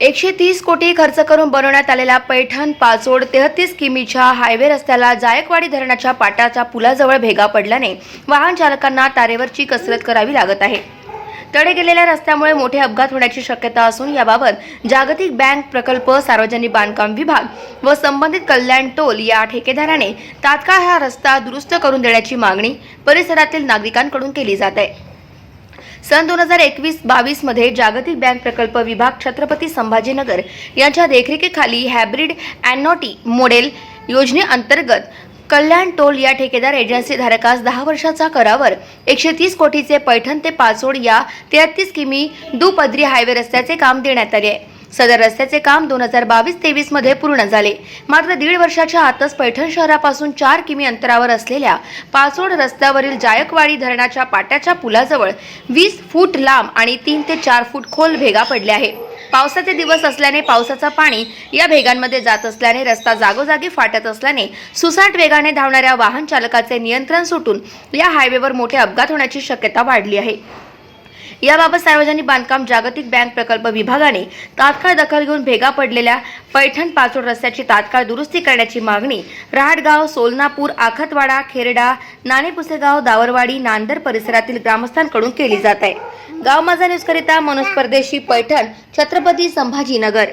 एकशे तीस कोटी खर्च करून बनवण्यात आलेल्या पैठण पाचोड तेहतीस किमीच्या हायवे रस्त्याला जायकवाडी धरणाच्या पाटाच्या पुलाजवळ भेगा पडल्याने वाहन चालकांना तारेवरची कसरत करावी लागत आहे. तडे गेलेल्या रस्त्यामुळे मोठे अपघात होण्याची शक्यता असून याबाबत जागतिक बँक प्रकल्प सार्वजनिक बांधकाम विभाग व संबंधित कल्याण टोल या ठेकेदाराने तात्काळ हा रस्ता दुरुस्त करून देण्याची मागणी परिसरातील नागरिकांकडून केली जात आहे. सन दोन हजार एकवीस बावीसमध्ये जागतिक बँक प्रकल्प विभाग छत्रपती संभाजीनगर यांच्या देखरेखीखाली हॅब्रिड अॅनॉटी मॉडेल योजनेअंतर्गत कल्याण टोल या ठेकेदार एजन्सी धारकास दहा वर्षाचा करावर एकशे तीस कोटीचे पैठण ते पाचोड या तेहतीस किमी दुपदरी हायवे रस्त्याचे काम देण्यात आले आहे. सदर रस्त्याचे काम दोन हजार बावीस तेवीसमध्ये पूर्ण झाले. मात्र दीड वर्षाच्या आतच पैठण शहरापासून चार किमी अंतरावर असलेल्या पाचोड रस्त्यावरील जायकवाडी धरणाच्या पाट्याच्या पुलाजवळ वीस फूट लांब आणि तीन ते चार फूट खोल भेगा पडल्या आहे. पावसाचे दिवस असल्याने पावसाचं पाणी या भेगांमध्ये जात असल्याने रस्ता जागोजागी फाटत असल्याने सुसाट वेगाने धावणाऱ्या वाहन चालकाचे नियंत्रण सुटून या हायवेवर मोठे अपघात होण्याची शक्यता वाढली आहे. याबाबत सार्वजनिक बांधकाम जागतिक बँक प्रकल्प विभागाने तात्काळ दखल घेऊन भेगा पडलेल्या पैठण पाचोड रस्त्याची तात्काळ दुरुस्ती करण्याची मागणी रहाटगाव सोलनापूर आखतवाडा खेरडा नाणेपुसेगाव दावरवाडी नांदर परिसरातील ग्रामस्थांकडून केली जात आहे. गाव माझा न्यूजकरिता मनोज परदेशी पैठण छत्रपती संभाजीनगर.